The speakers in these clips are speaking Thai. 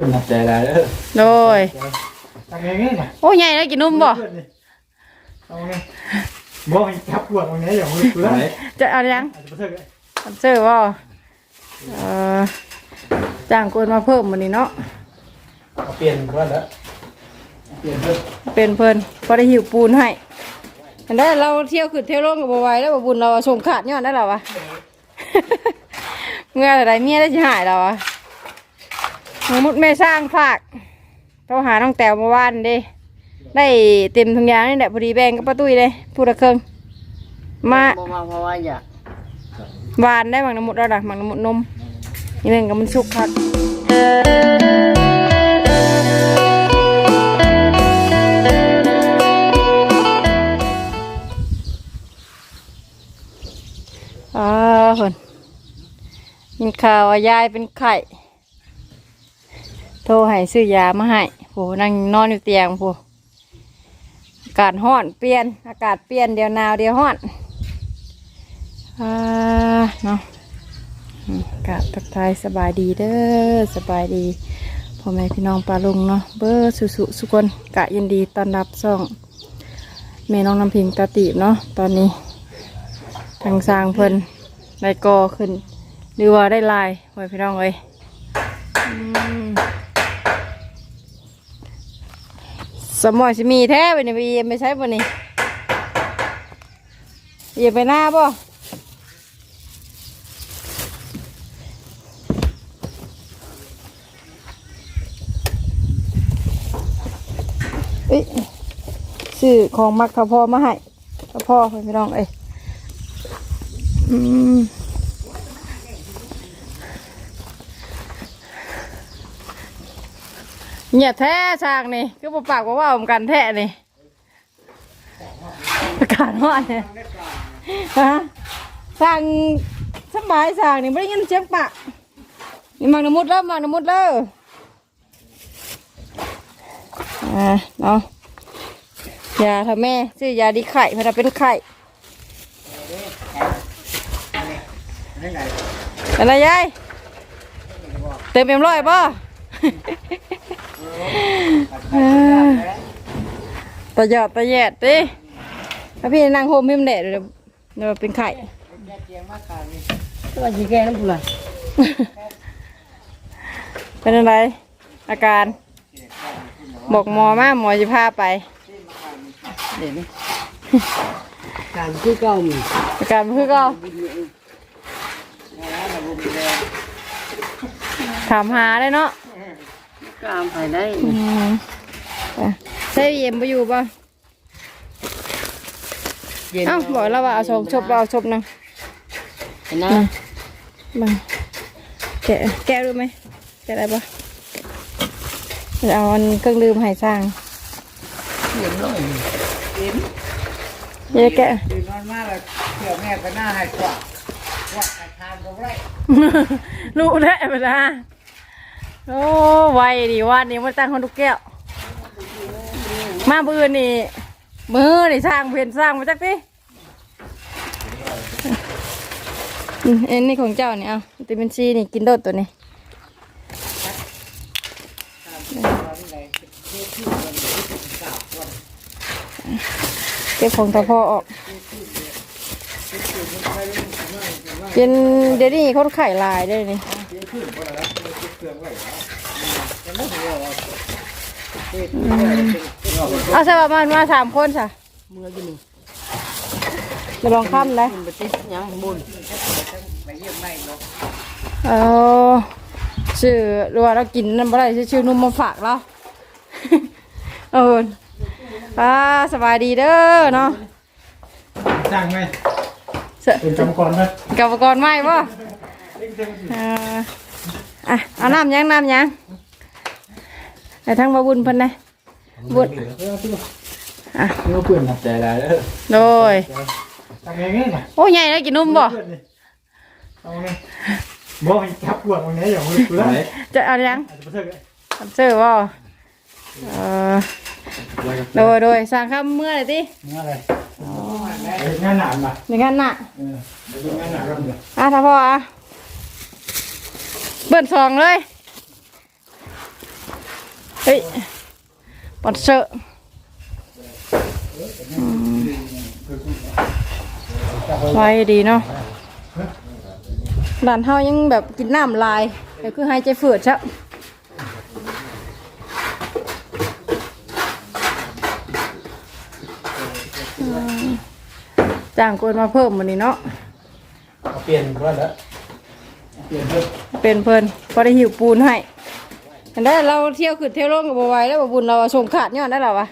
เป็นหนักใจหลายเด้อโดยทำยังไงน่ะโอ้ใหญ่แล้วกินนุ่มบ่เอาไงบอกให้จับปวดตรงนี้อย่างมือเพื่อนไหนจะเอายังอาจจะเพิ่งเสื้อบ่เออจ้างคนมาเพิ่มวันนี้เนาะเอาเปลี่ยนเพื่อนแล้วเปลี่ยนเพื่อนเป็นเพิ่นพอได้หิวปูนให้เห็นได้เราเที่ยวขึ้นเที่ยวลงกับบัวไหวแล้วบ่บุญเราส่งขาดย้อนได้หรอวะ เมื่อไรเมียได้สิหายเราอะ มมุดแม่สร้างฝากโทรหาน้องแต๋วเมื่อวานเด้ได้เต็มทุงยางนี่แหละพอดีแบ่งกับป้าตุ้ยเลยพูดละเครื่องมาบ่มาเพราะว่าอยากหวานได้หมักน้ำมุดแล้วล่ะหมักน้ำมุดนมนี่หนึ่งกับมันสุกครับอ่าคนยินข่าวว่ายายเป็นไข่โทรให้ซื้อยามาให้โหนั่งนอนอยู่เตียงโหอากาศห้อนเปลี่ยน อากาศเปลี่ยนเดียวหนาวเดียวห้อนอ่าเนาะอากาศทักทายสบายดีเด้อสบายดีพ่อแม่พี่น้องปลาลุงเนาะเบอร์สุสุสุกนกะยินดีต้อนรับซ่องแม่น้องน้ำพิงตาตีบเนาะตอนนี้ ทางสร้างเพิ่นได้กอขึ้นหรือว่าได้ลายพ่อพี่น้องเลยอืม สมอยสิมีแท้ไปนี่ไปเยี่ยมไปใช้บ่นี่เยี่ยมไปหน้าบ่ซื้อของมักข้าพ่อมาให้ข้าพ่อไปพี่น้องเอ้ยอืม เงียบแท้ฉากนี่ก็บ่ปากบ่ว่าผมกันแท้นี่อากาศร้อนเนี่ยฮะสั่งสบายสั่งนี่ไม่ได้ยินเสียงปะนี่มังนมุดแล้วมังนมุดแล้วอ่าเนาะยาทำแม่ซื้อยาดีไข่เพราะเป็นไข่อะไรยายเต็มเอ็มร้อย ป่ะตะหยอดตะแยดดิถ้าพี่นั่งโฮมพิมพ์เด็ดเดี๋ยวเดี๋ยวเป็นไข่ตัวสิแกน้ำผู้ล่ะเป็นอะไร อาการบอกหมอมาหมอจะพาไปเดี๋ยวนี้การคือเก่ามีอาการมันคือเก็ถามหาได้เนาะ กามไปได้อืมไปใช่เย็นไปอยู่ป่ะเย็นเอ้าบอกแล้วว่าเอาชมชบเราเอาชบหนึงเห็นนะมาแกะแกะรู้ไหมแกะได้ปะเดี๋ยวเอาอันเครื่องดื่มให้สร้างเย็นเลยเดี๋ยวแกะตื่นนอนมาแล้วเดี๋ยวแม่ไปหน้าให้กว่าว่าทานก็ได้รู้ได้เวลา โอ้ไวดีว่านี่มาตั้งคนทุกแก้ว มาบืนนี่ มือนี่สร้างเพียนสร้างมาจากที่เอ็นนี่ของเจ้านี่เอาวิตามินซีนี่กินโดดตัวนี้เก็บของตะพอออกกินเดี๋ยวนี้เขาไข่ลายได้นี่ เอาใช่ป่ะมันมาสามคนใช่เมื่อกี้นี่จะลองข้ามเลยมันไปติดยังบุญเอาชื่อรัวาเรากินนั่นบ่ได้ชื่อชื่อนุ่มมาฝากเราเอออ่าสบายดีเด้อเนาะจ้างไหมเสร็จเป็นกรรมกรไหมกับอุปกรณ์ไหมป่ะอ่าอะเอาน้ำยังน้ำยัง ไอ้ทั้งมาบุญเพิ่นเลยบุญอะนี่ก็เพื่อนหนักใจหลายเด้อโดยทำยังไงน่ะโอ้ใหญ่แล้วกินนุ่มบ่เอาไงบอกให้จับปวดตรงนี้อย่างมือเพื่อนไหนจะเอายังอาจจะเพิ่งทำเสื้อบ่เออโดยโดยสั่งข้ามเมื่อไหร่ตินี่อะไรงานหนามอะอย่างนั้นน่ะเออเดี๋ยวงานหนามกันเดี๋ยวอะถ้าพ่ออะเบิ่นสองเลย ฮ้ยปอนเซอร์อืมไว้ดีเนาะด่านเฮายังแบบกินน้ำลายแต่คือหายใจฝืดชะอืมจ้างคนมาเพิ่มวันนี้เนาะเอาเปลี่ยนเพื่อนแล้วเปลี่ยนเพิ่มเป็นเพิ่นพอได้หิวปูนให้ อันได้เราเที่ยวขึ้นเที่ยวลงกับบไหวแล้วบ่บุญเราอะส่งขาดย้อนได้หรอวะ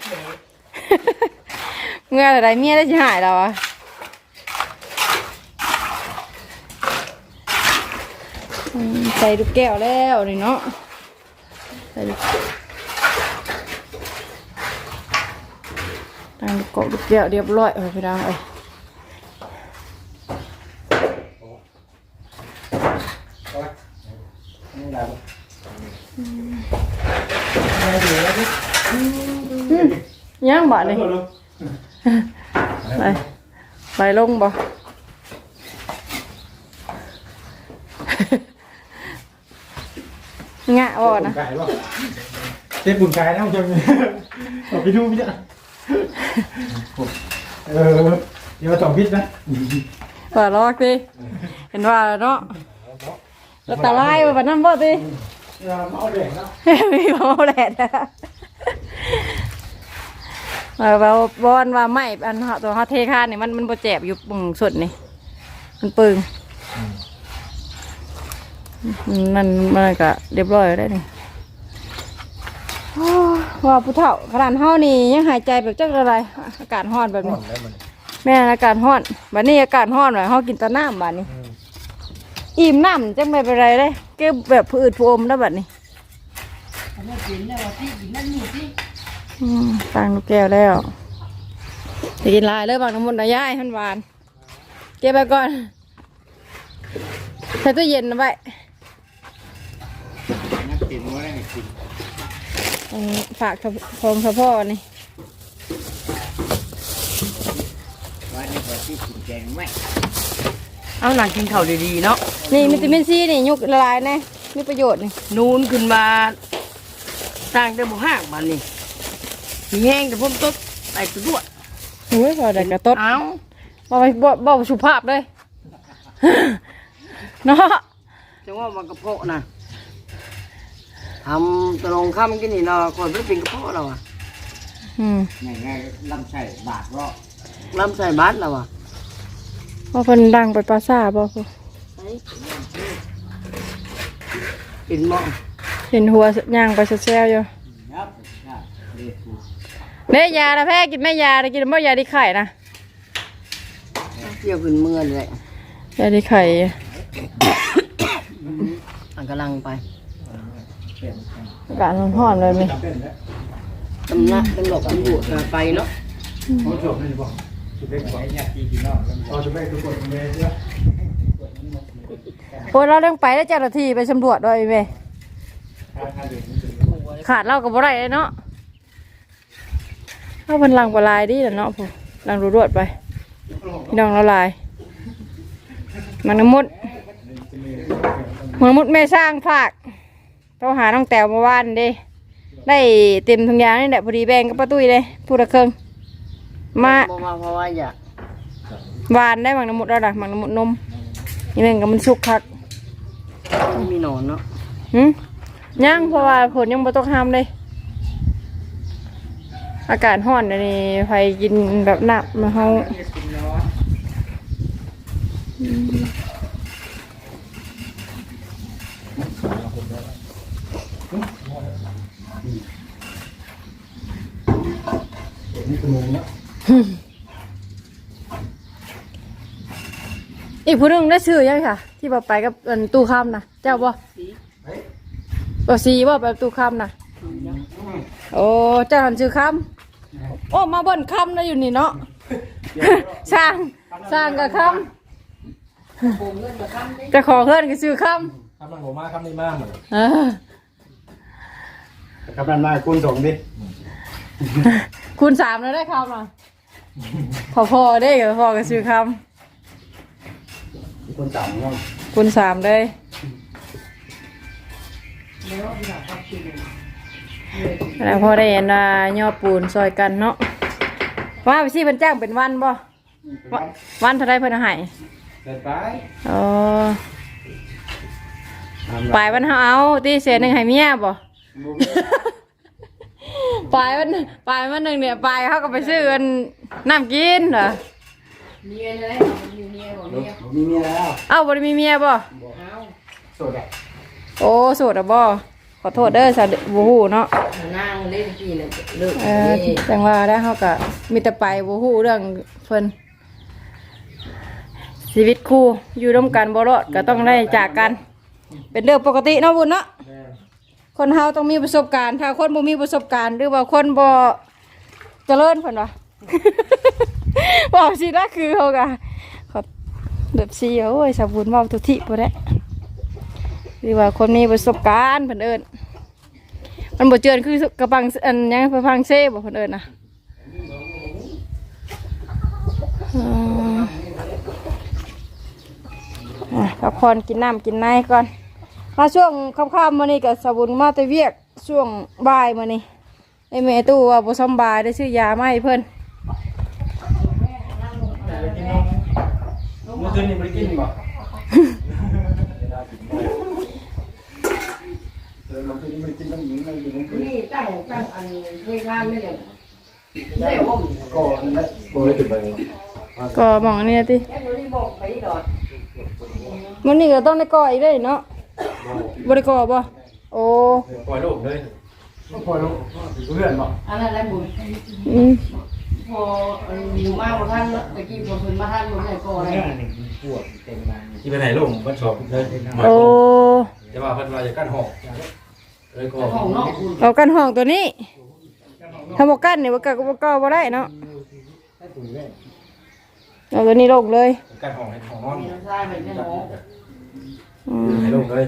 เมื่ออะไรเมียได้สิหายเราอะอืมใส่ลูกแก้วแล้วนี่เนาะใส่ลูกตั้งลูกกบลูกแก้วเรียบร้อยเอาไปดังเอ้ย นี่ได้ปะ ยัง บ่นี่ไปไปลงบ่งะบ่นะไก่ป่ะเจ็บบุญกายนะคุณผู้ชมเอาไปดูพี่จ้ะเออเดี๋ยวต่อพิษนะว่าลอกดิเห็นว่าเนาะแล้วตาลายว่าบัดนั้นบ่ติเออเอาแดงนะมีบ่แหละนะ ว่าว่าบอนว่าไม่อันเฮาตัวเฮาเทคานนี่มันมันบ่แจ็บอยู่ปึงสุดนี่ มันปึงอืมนั่นมันก็เรียบร้อยแล้วได้นี่โอ้ว่าผู้เฒ่าขนาดเฮานี่ยังหายใจแบบจักอะไรอากาศร้อนแบบนี้ ได้มันแม่นอากาศร้อนบัดนี้อากาศร้อนหน่อยเฮากินแต่น้ำบัดนี้ อิ่มน้ำจังไม่เป็นไรเลยเก็บแบบผืดผู้อมแล้วบัดนี้อันนั้นกินแล้วว่าที่กินนั่นนี่ที่ อืมตังลูกแก้วแล้วจะกินลายเลยบางน้ำมันต์นะย่ายมันหวาน เก็บไปก่อนใส่ตู้เย็นเอาไว้นักกินว่าได้กินอืมฝากพงสะพ่อนี่ว่าในประเทศกินแกงไหมเอาหนังกินข้าวดีๆเนาะ นี่วิตามินซีนี่ยุกละลายแน่มีประโยชน์นี่ นูนขึ้นมาสร้างแต่บ่ห้างมันนี่ มีแห้งแต่ผมตดไปตัวด้วยโอ้ยพอได้กระต้นเอาบ่ไปบ่บ่สุภาพเลยเนาะจังว่ามันกระเพาะนะทำตะลงข้ามกินนี่เนาะก่อนไม่เป็นกระเพาะเราอะอืมง่ายๆลำไส้บาดรอลำใส่บาสเราอะว่าเพิ่นดังไปปราสาทบ่พูเป็นหม้อเห็นหัวย่างไปแซวๆอยู่ครับเรียกกู เด้ยาละแพ้กินแม่ยาได้กินบ่ยาดีไข่นะเที่ยวขึ้นเมื่อเลยยาดีไข่อันกำลังไปอากาศร้อนๆเลยนี่จำเป็นแล้วตำนักตำรวจตำรวจไปเนาะเขาจบเลยบอกจุดเล็กบอกญาติพี่น้องเอาจุดเล็กทุกคนเลยเนาะโอ้ยเราเรื่องไปแล้วเจ้าหน้าที่ไปสำรวจด้วยเว้ยขาดเหล่ากับบ่ได้เลยเนาะ เอาเพิ่นลังปลายดิล่ะเนาะผู้ลังรวดๆไปพี่น้องละลาย มันน้ำมุดมันมุดแม่สร้างฝากต้องหาน้องแตวเมาว่านเด้ได้เต็มทุงยางนี่แหละพอดีแบ่งกับป้าตุ้ยเลยพูดละเครึ่งมาบ่มาเพราะว่าอยากหวานได้หมักน้ำมุดแล้วล่ะหมักน้ำมุดนมนี่หนึ่งก็มันสุกคักมีหนอนเนาะหืมย่างเพราะว่าผลยังบ่ต้องห้ามเลย อากาศร้อนอันนี้ไฟกินแบบหนักมาเฮาอืมนี่คือมุมเนาะอีกผู้หนึงได้ชื่อยังค่ะ ที่บอกไปกับอันตู้ข้ามนะเจ้าบ่บ่สีบ่ไปตู้ข้ามนะโอ้เจ้าหันชื่อข้าม โอ้มาเบ่นข้ามนะอยู่นี่เนาะ สร้างสร้างกับข้ามเจะขอเพื่อนก็ชื่อข้ามทำมันผมมาทำนี่มากเหมือนเออกำลังมาคุณส่งดิคูณสามแล้วได้คำอะพอพอได้กับพอกับชื่อคคุณต่ำเนาะำคูณสามเลย แล้วพอได้เห็นว่าย่อปูนซอยกันเนาะว่าไปสิเพิ่นจ้างเป็นวันบ่วะวันเท่าไรเพิ่นเอาให้เกิดไปอ๋อปลายวันเฮาเอาตีเศษหนึงให้เมียบ่ปลายวันปลายวันหนึงเนี่ยปลายเขาก็ไปซื้อกันน้ำกินเหรอเมียเลยมีเมียบ่เมียมีเมียแล้วเอ้าบ่ได้มีเมียบ่เอาโสดอะโอ้โสดอะบ่ ขอโทษเด้อสาวบ่ฮู้เนาะนางเล่นกี่น่ะเลิกเออจังว่าได้เฮาก็มีแต่ไปบ่ฮู้เรื่องเพิ่นชีวิตคู่อยู่ร่วมกันบ่รอดก็ต้องได้จากกัน เป็นเรื่องปกติเนาะบุญเนาะคนเฮาต้องมีประสบการณ์ ถ้าคนบ่มีประสบการณ์ หรือว่าคนบ่เจริญเพิ่นว่าบอกสินะคือเขาก็ขอแบบสิโอ้ยสาวบุญเว้าทุกทิบ่ได้ หรือว่าคนมีประสบการณ์เพิ่นเอิ้นมันบ่เจือนคือกระปังอันยังกระปังเซ่บ่เพิ่นเอิ้นนะอืมอะพักผ่อนกินน้ำกินในก่อน มาช่วงค่ำๆมื้อนี้ก็สบุญมาต่เวียกช่วงบ่ายมื้อนี้ไอ้แม่ตู้ว่าบ่สำบายได้ซื้อยามาให้เพิ่นเมื่อคืนนี่ไม่ได้กินบ่ เออเมื่อคืนนี่ไม่ได้กินน้ำหญิงไม่ได้กินน้ำหญิงนี่ตั้งตั้งอันเวลาไม่ได้ได้บ่มก่อนนะโอ้ยติดไปก็หมองอันนี้ติแค่บ่ได้บอกไปดอดมื้อนี้ก็ต้องได้ก่ออีกเด้เนาะบ่ได้ก่อบ่โอ้ปล่อยลูกเลยปล่อยลูกเพื่อนบ่อันนั้นแหละบุญอืมพออยู่มากบ่ทันตะกี้พอเพิ่นมาทันบ่ได้ก่อเลยที่ไปไหนลูกมันสอบเลยโอ้จะว่าเพิ่นว่าจะกั้นห้อง เลยก็ห้องนอกคุณเอากันห้องตัวนี้ถ้าบ่กันนี่บ่ก็บ่ก็บ่ได้เนาะเอาตัวนี้ลงเลยกั้นห้องให้ห้องนอนมีน้ำทรายเป็นห้องอืมให้ลูกเลย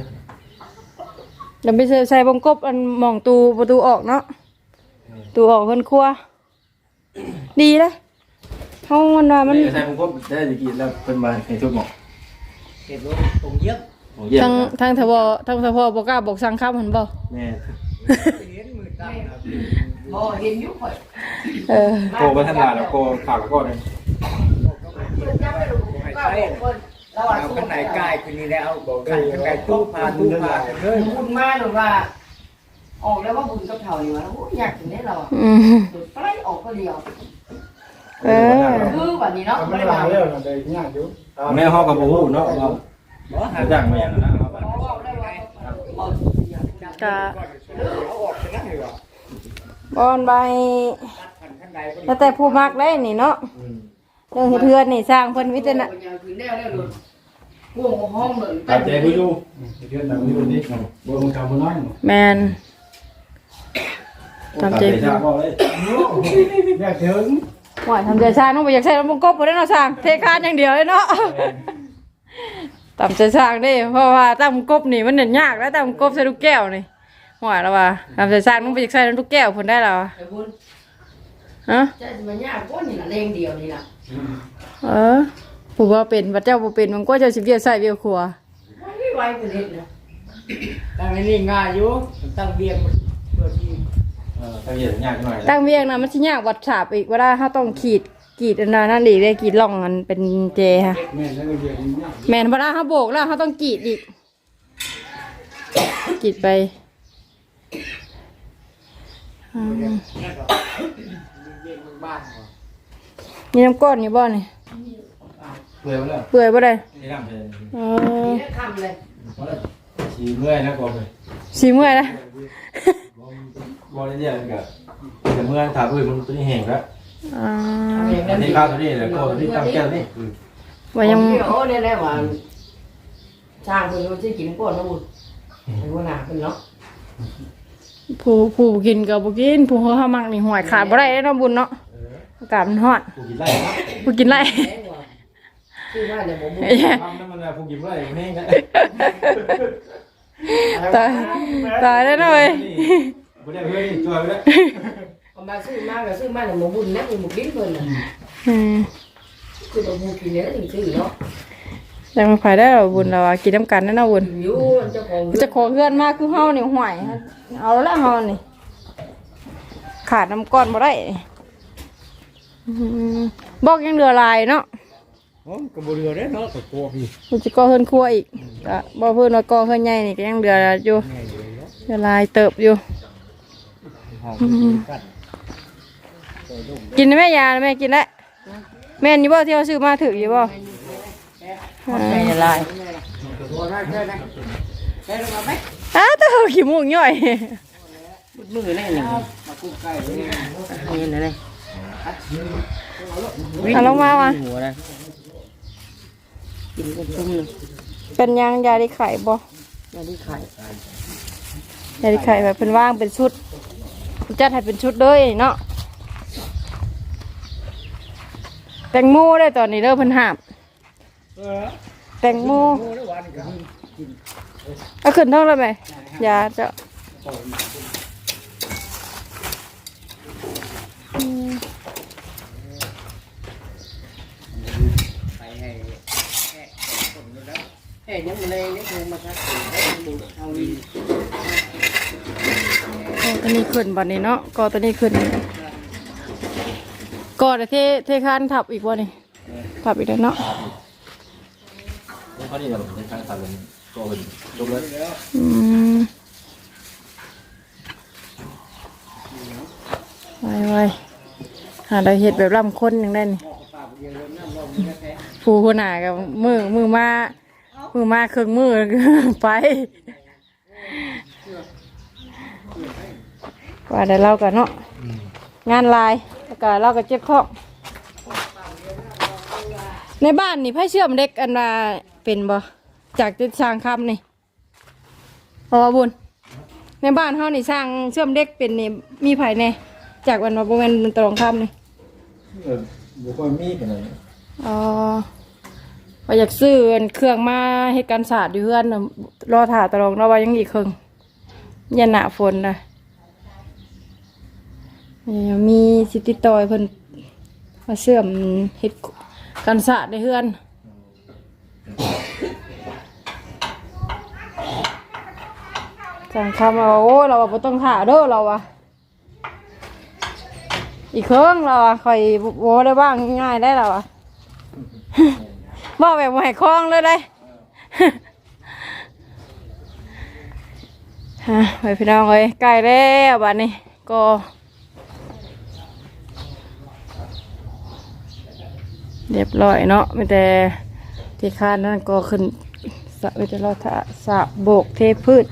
แล้วไปใส่ใส่บงกบอันหมองตูประตูออกเนาะตูออกคนครัว ดีเลยเฮามันว่ามันใส่ผมก็ได้จะกินแล้วเพิ่นมาให้ชุดหมอกเก็บรถตรงเย็บ โอ้เยี่ยทางมทางทบทางทบบ่กล้าบอกสั่งคำหันบ่แม่เห็นมือตั้งครับบ่เห็นอยู่ข่อยเออโกบ่ทันลาแล้วโกขาวก็เลยจับไปดูก็บอกคนเราอะเอาสู้ข้างในใกล้คืนนี้แล้วเอาบอกกันข้างในตู้พาตู้พากันเลยบุญมาหรือว่า ออกแล้วว่าบุญกับเฒ่าอยู่ว่าโอ้ยากถึงได้เราอะอืมเดี๋ยวไปออกก็เดียวเออคือแบบนี้เนาะมันไม่ไม่ได้ลามาแล้วนะเลยยากอยู่แม่ฮอกกับบ่ฮู้เนาะว่าบ่หา จ้างมาอย่างนั้นนะครับกะเอาออกชนะเหรอบอนใบขันข้างในก็แล้วแต่ผู้มักได้นี่เนาะเรื่องเฮ็ดเทือนนี่สร้างเพิ่นวิจารณะคือแนวได้เลยพวกห้องเหมือนตามใจผู้อยู่เดือนตามผู้อยู่นี่บ่มึงทำบ่น้อยแมนตามใจชาบ่เลยอยากถึงหวายทำใจสร้างน้องบ่อยากใช้ลำบงกบบ่ได้เนาะสร้างเทคานอย่างเดียวเลยเนาะ ตามใจสร้างเด้เพราะว่าตามกบนี่มันเน่นยากแล้วตามกบใส่ลูกแก้วนี่หวายแล้วว่าตามใจสร้างน้องบ่อยากใส่ลูกแก้วเพิ่นได้แล้วอะไอ้บุญฮะจะมันยากกว่านี่ละเลงเดียวนี่ละเออผู้ว่าเป็นพระเจ้าบ่เป็นมันก็เจะสิเวียใส่เวียครัวไม่ไหวกันเด็ดนะตั้งนี่ง่ายอยู่ตั้งเบียงเพื่อที่เออทำเย็นยากหน่อยตั้งเวียงนะมันสิยากวัดฉาบอีกเวลาเฮาต้องขีด ขีดอันนั้นนั่นอีกเลยขีดร่องมันเป็นเจค่ะ แม่ตั้งเบียงยากแม่นเวลาเฮาโบกแล้วเฮาต้องกรีดอีกกรีดไปอืมเบียงบ้านมีน้ำก้อนอยู่บ่นี่เบื่อแล้วเปื่อยบ่ได้นี่น้ำเลยเออนี่ได้คำเลยสีเมื่อยนะก่อนเลยสิเมื่อยนะบอลเนี่ยกับแต่เมื่อถามอื่นมันตัวนี้แห้งแล้ว อ่าอันนี้ข้าวตัวนี้แล้วก็ตัวนี้ตั้งแก้วนี่ว่ายังเดี๋ยวเนี่ยแหละว่าช่างเพิ่นจะกินก่อนนะบุญไอ้หัวหน้าเพิ่นเนาะผู้ผู้กินก็บ่กิน ผู้เฮามักนี่ห่วยขาดบ่ได้เด้เนาะบุญเนาะอากาศมันร้อนผู้กินไร่ผู้กินไรแม่ว่าชื่อว่าเนี่ยบ่บุญทำน้ำมันผู้กินไร่แห้งกันตายตายแล้วเนาะเว้ยบ่ได้เพื่อนช่วยไปแล้ว เอามาซื้อมาก็ซื้อมาเนี่ยบ่บุญนะคือบ่กินเพิ่นน่ะอืมคือบ่บุญกินเนี่ยถึงซื้อเนาะแต่มันไผได้หรอบุญเราอะกินน้ำกันนั่นเนาะบุญอยู่เจ้าของจะขอเพื่อนมากคือเฮานี่ห่วยเอาแล้วเฮานี่ ขาดน้ำก้อนบ่ได้อืมบอกยังเหลือหลายเนาะโอ้กระบุเรือเด้เนาะตะกัวพี่มันจะก่อเฮือนครัวอีกก็บ่เพิ่นว่าก่อเฮือนใหญ่นี่ก็ยังเหลืออยู่แม่อยู่เลยเนาะเหลือหลายเติบอยู่ห้องกัน กินได้แม่ยาแม่กินแล้วแม่นอยู่บ่ที่เขาซื้อมาถืออยู่บ่ไม่ลายอ้าวเธอขี้มูกย่อยมือแน่หนึ่งนี่นะเลยเอาลงมาว่ะหัวนะกินกันตุ้มหนึ่งเป็นยังยาได้ไข่บ่ยาที่ไข่ยาได้ไข่แบบเป็นว่างเป็นชุดจัดให้เป็นชุดเลยเนาะ แตงโมได้ตอนนี้เด้อเพิ่นห้ามเออแตงโมโอ้ได้วันกันเอาขึ้นท้องแล้วไหมยาจะอืมเอ้ยยังเลยนี่คือมาชักเอาดีก็ตัวนี้ขึ้นบัดนี้เนาะก็ตัวนี้ขึ้น ก็แต่เทเทคานทับอีกบ่นี่ทับอีกแล้วเนาะเขานี่แบบในทางตัดเป็นก็เป็นยกเลิกอืมไว้ไว้หาได้เห็ดแบบร่ำค้นอย่างได้นี่ผู้คนหนากับมือมือมามือมาเครื่องมือไปว่าได้เล่ากันเนาะงานลาย แล้วก็เล่าก็เจ็บข้องในบ้านนี่ไพ่เชื่อมเด็กอันว่าเป็นบ่จากติดสร้างคำนี่พอบุญในบ้านเฮานี่สร้างเชื่อมเด็กเป็นนี่มีไผแน่จากวันว่าบ่แม่นมันตรงคำนี่เออบุคคลมีกันเลยอ๋อว่าอยากซื้ออันเครื่องมาเฮ็ดการศาสตร์อยู่เฮือนน่ะรอถ่าตลองรอว่ายังอีกครึ่งยันหนาฝนนะ เอ่อมีสิติดต่อยเพิ่นมาเสื่อมเฮ็ดการศาสตร์ในเฮือนจังคำว่าโอ้เราว่าบ่ต้องถ่าเด้อเราอะอีกเครื่องเราอะคอยโว้ได้บ้างง่ายๆได้เราอะ บอกแบบบ่ให้คล้องเลยได้ ฮะไปพี่น้องเลยใกล้แล้วบัดนี้ก็ เรียบร้อยเนาะไม่แต่ที่คานนั่นก็ขึ้นสะไม่แต่เราสะโบกเทพื้น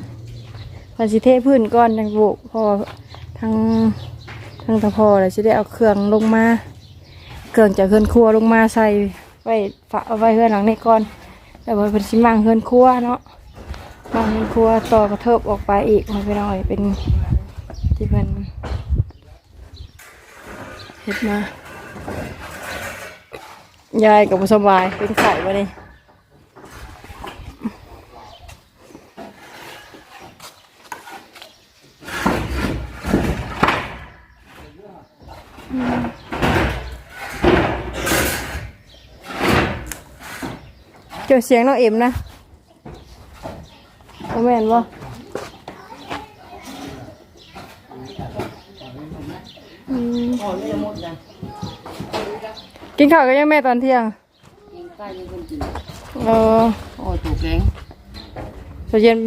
มันสิเทพื้นก่อนยังโบกพอทั้งทั้งตะพอเลยสิได้เอาเครื่องลงมาเครื่องจากเฮือนครัวลงมาใส่ไว้ฝาไว้เฮือนหลังนี้ก่อนแต่ว่าเป็นสิมังเฮือนครัวเนาะมังเฮือนครัวต่อกระเทิบออกไปอีกมันไปหน่อยเป็นที่เป็นเฮ็ดมา ยายกับสบายเป็นไข่มาเลยเจอเสียงน้องเอ็มนะโอแม่นบ่อืมพ่อไม่หมดนะ กินข้าวกับยังแม่ตอนเที่ยงกินใกล้ยังคนกินเออโอ้ถูกแกงตอนเย็น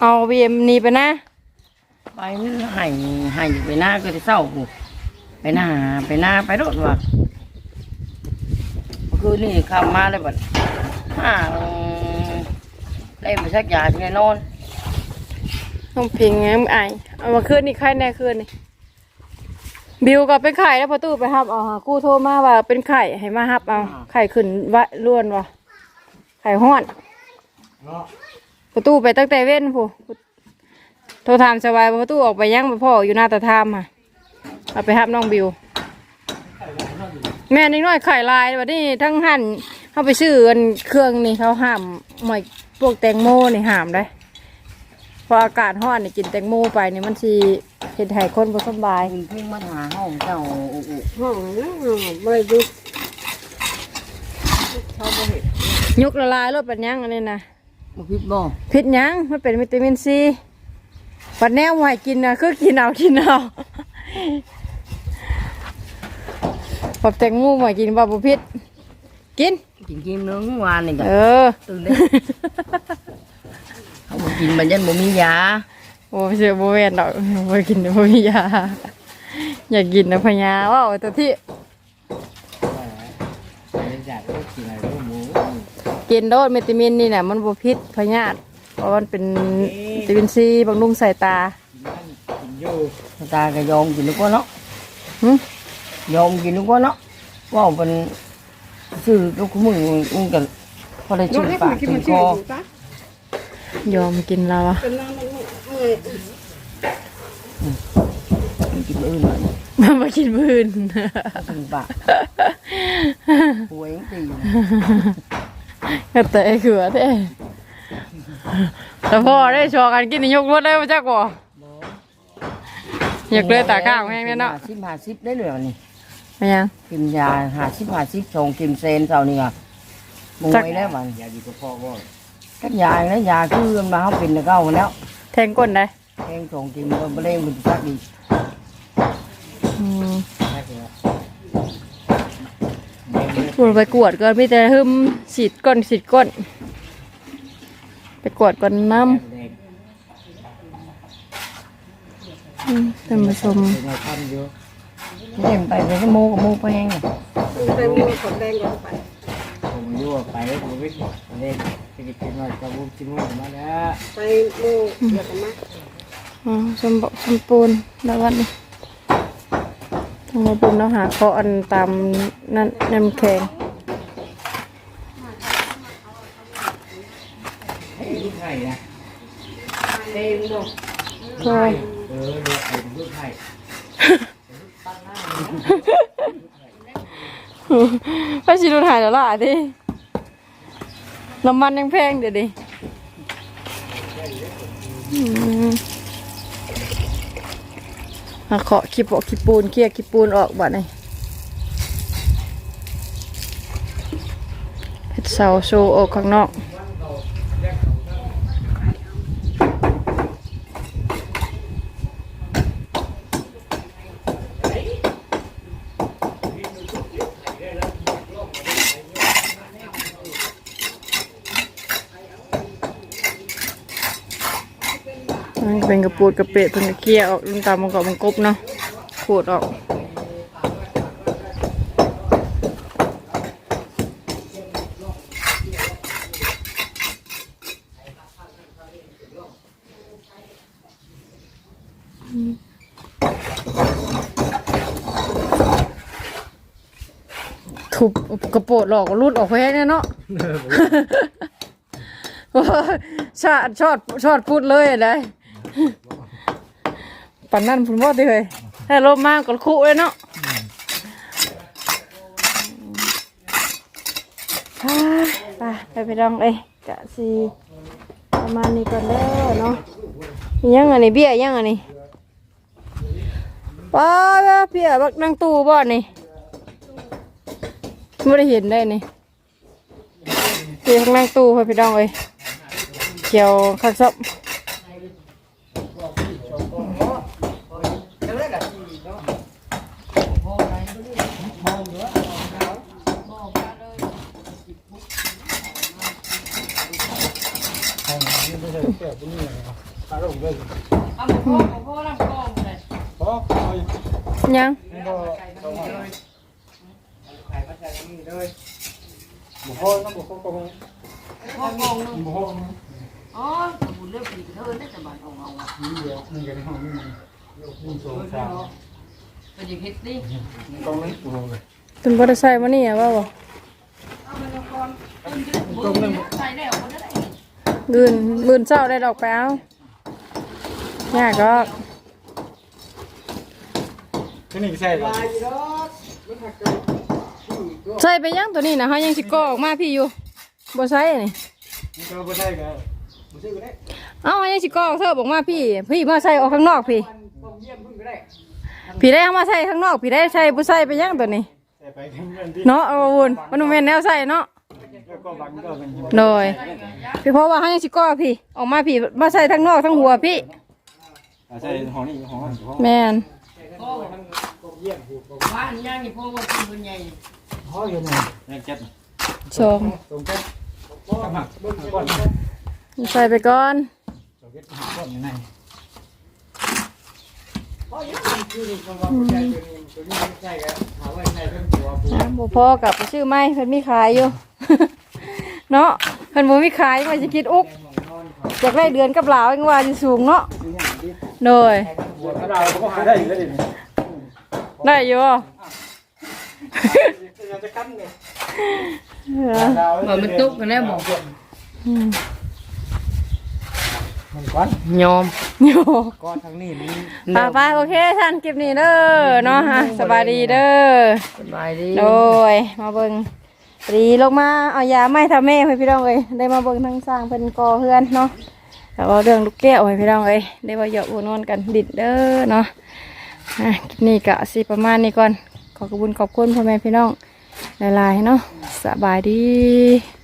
เอาบีเอ็มนี่ไปนะ ไปมันให้ให้อยู่ไปหน้าก็จะเศร้ากูไปหน้าไปหน้าไปรถว่ะเมื่อคืนนี่ขับมาเลยบัดห้าได้มาชักยาที่ไหนนอนต้องพิงไงมึงไอายเอามาคืนนี่ใครแน่คืนนี่ บิวก็เป็นไข่แล้วพอตู้ไปฮับเอาหากู้โทรมาว่าเป็นไข่ให้มาฮับเอาไข่ขึ้นวะล้วนวะไข่ห้อนเนาะพอตู้ไปตั้งแต่เว้นผู้โทรถามสบายว่าพอตู้ออกไปยังไปพ่ออยู่หน้าตาทามค่ะเอาไปฮับน้องบิว แม่นิดน้อยไข่ลายวันนี้ทั้งหั่นเขาไปซื้ออันเครื่องนี่เขาห้ามหมอยพวกแตงโมนี่ห้ามได้เพออากาศร้อนนี่กินแตงโมไปนี่มันสีเห็นไห้คนบ่สำบายคุณเพิ่งมาหาห้องเจ้าอุอุห้องนั่งไม่ดูยุกละลายรถปัญญังอันนี้นะมาพิษบ่พิษหยังมันเป็นวิตามินซีปัดแนวหวยกินนะคือกินเอากินเอาปอบแตงงูมากินบ่บ่พิษกินกินกินเนื้อวานนี่ก็เออตื่นเลย เขาบอกกินมันยันบ่มียาโอ้เสือบ่แม่นดอกบ่กินบ่มียาอยากกินนะพญาว้าวแต่ที่เป็นจากลูกกินอะไรลูกหมูกินโดดเมติมินนี่น่ะมันบ่พิษพญาธิเพราะมันเป็นวิตามินซีบำรุงสายตากินอยู่ตาก็ยอมกินลูกว่าเนาะหึยอมกินลูกว่าเนาะว่าเป็นซื้อลูกมือมึงกันพอได้ชื่อปากชื่อคอ ยอมกินแล้วอะกินอื่นเลยมันมากินพื้นชื่อปากป่วยตีก็แต่ไอ้เขือเด้แต่พ่อได้ชอกันกินนี่ยกรถได้มาจักบ่อยากเลยตาข้างแห้งเนี่ยเนาะสิบห้าสิบได้เลยนี่มายังกินยาหาสิบห้าสิบสองกินเซนเท่านี้อะมวยแล้วมันยาดีกว่าพ่อว่า ก็ยาแล้วยาคือมันมาเขาเป็นแล้วก็เอาแล้วแทงก้นได้แกงสองกินมันไม่เล่นมันสักดีอืมแค่เดียวพูดไปกวดก่อนมีแต่หึมฉีดก้นฉีดก้น ไปกวดก่อนน้ำอืมท่านผู้ชมเป็นไงท่านอยู่เล่นไปไปก็โมกับโมไปแห้งผมอยู่ไปผมวิ่งเล่น ไปกินมาจะบุกจิ้มมาแล้วอ๋อชมบอกชมปูนแล้ววันนี้ทางมาปูนเราหาเคาะอันตามนั่นน้ำแข็งลูกไข่นะก็มเออเดี๋ยวไอ้ลูกไข่ก็ชิลุนหายแล้วล่ะดิ น้ำมันยังแพงเดี๋ยวดิอืมาเคาะขี้ปอกขี้ปูนเคลียร์ขี้ปูนออกบัดนี้เข็ดเสาโซออกข้างนอก มันเป็นกระปูดกระเปดเป็นกระเคี้ยออกลงตามมันก็มันกบเนาะขูดออกทุบกระโปดหลอกรุดออกไปให้เนี่ยเนาะโอ้ยชาชอดชอดพูดเลยอะไร ปันนั่นพุ่นบ่ติเลยถ้าลมมากก็คุเลยเนาะไปไปไปลองเอ้ยกะสิประมาณนี้ก่อนเด้อเนาะยังอันนี้เบี้ยยังอันนี้ป้าเบี้ยบักนั่งตู้บ่นี่ไม่ได้เห็นได้นี่เบี้ยข้างนั่งตู้ไปไปลองเอ้ยเกี่ยวคักซับ ยังบุพ่อต้องบุพ่อก็บุพ่อกองนึงพ่ออ๋อบุญเลือกผีเธอได้จะบ้านของเรานี่เดียวนี่กันในห้องนี่นี่สองสามเป็นอย่างเฮ็ดดิต้องเล่นกูเลยเป็นบริษัทมานี่อะว่าบ่ใส่แล้วก็ได้ มื่นมื่นเจ้าได้ดอกแป้วยากก็ก็นี่ใช่ป่ะใส่ไปยังตัวนี้นะเขายังสิก่อออกมาพี่อยู่บ่ใส่นี่นี่ก็ไม่ใช่กันไม่ใช่ก็ได้เอ้าเขายังสิก่อออกเธอบอกมาพี่ พี่มาใส่ออกข้างนอกพี่พี่ได้เอามาใส่ข้างนอกพี่ได้ใส่บ่ใส่ไปยังตัวนี้แต่ไปทั้งเงินที่ เนาะเอาวุนมันบ่แม่นแนวใส่เนาะ แล้วก็บังก็เป็นโดยพี่เพราะว่าเขายังสิก่อพี่ ออกมาพี่มาใส่ทั้งนอกทั้งหัวพี่ใช่ห้องนี้ห้องนั้นห้องแม่นเยี่ยมผูกบอกบ้านย่างนี่พ่อว่ากินเป็นไงพ่ออยู่ไหนแรงเจ็บสองตรงกันพ่อหักเบิ้งก่อนนะใส่ไปก่อนสองเก็ตหักก่อนอยู่ไหนพ่อยังคือคนว่าผู้ชายตัวนี้ตัวนี้ไม่ใช่กันหาว่าใช่เพิ่มหัวผูกนะบ่พอกับไปชื่อไม้เพิ่นมีขายอยู่ เนาะเพิ่นบ่มีขายมันจะคิดอุกอยากได้เดือนกับหลาวเองว่าสิสูงเนาะโดยหัวกระดาษก็หาได้อยู่แล้วดิได้อยู่บ่จะกั้นเลยเหมือนมันตุกกันแน่บอกอืมมันก้อนยอมอยู่ก้อนทางนี้มันไปไปโอเคท่านคลิปนี้เด้อเนาะฮะสบายดีเด้อสบายดีโดยมาเบิ่ง ปรีลงมาเอายาไม้ทำแม่ให้พี่น้องเอ้ยได้มาเบิ่งทั้งสร้างเพิ่นก่อเฮือนเนาะแล้วก็เรื่องลูกแก้วให้พี่น้องเอ้ยได้มาเหยาะหัวนอนกันดิดเด้อเนาะอะคลิปนี้ก็สิประมาณนี้ก่อนขอขอบคุณขอบคุณพ่อแม่พี่น้องหลายๆเนาะสบายดี